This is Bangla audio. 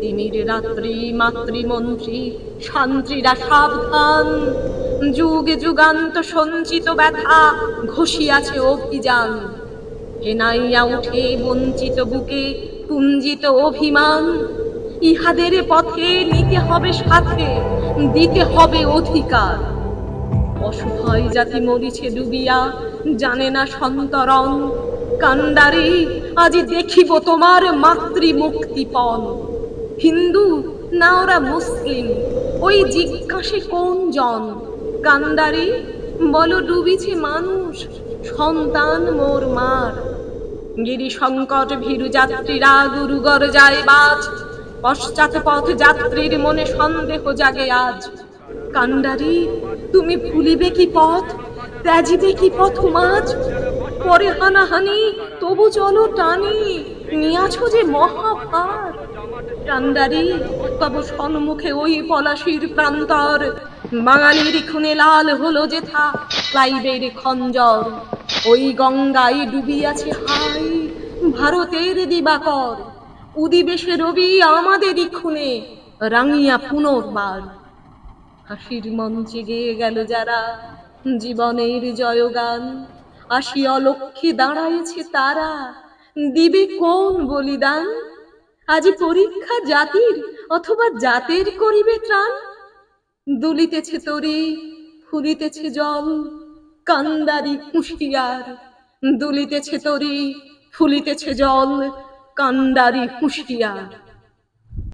তিমির রাত্রি মাতৃমন্ত্রী শান্ত্রীরা সাবধান। যুগ যুগান্ত সঞ্চিত ব্যথা ঘষিয়াছে অভিযান। হেনাইয়া উঠে বঞ্চিত বুকে পুঞ্জিত অভিমান। ইহাদের পথে নিতে হবে সাথে, দিতে হবে অধিকার। অসহায় জাতি মরিছে ডুবিয়া, জানে না সন্তরণ। কান্ডারে, আজি দেখিব তোমার মাতৃ মুক্তিপণ হিন্দু না ওরা মুসলিম? ওই জিজ্ঞাসে কোন জন? কান্দারি, বলো ডুবিছে মানুষ, সন্তান মোর মার। গিরি সংকট ভীরু যাত্রীরা গুরুগর যায় বাজ। পশ্চাৎ পথ যাত্রীর মনে সন্দেহ জাগে আজ। কান্ডারি তুমি ভুলিবে কি পথ? ত্যাজিবে কি পথ মাঝ? পরে হানাহানি, তবু চলো টানি, নিয়াছো যে মহাভার কান্ডারি তব সন্মুখে ওই পলাশির প্রান্তর। বাঙালির খুনে লাল হলো যেথা ক্লাইবের খঞ্জর। ওই গঙ্গায় ডুবিয়াছে হাই ভারতের দিবাকর। উদিবেশে রবি আমাদেরই খুনে, রাঙিয়া পুনর্বার। হাসির মঞ্চে গেয়ে গেল যারা, জীবনের জয়গান। আসি অলক্ষে দাঁড়াইছে তারা, দিবে কোন বলিদান? আজি পরীক্ষা জাতির অথবা জাতের করিবে ত্রাণ? দুলিতেছে তরি, ফুলিতেছে জল, কান্দারি হুঁশিয়ার। দুলিতেছে তরি, ফুলিতেছে জল, কান্দারি হুঁশিয়ার।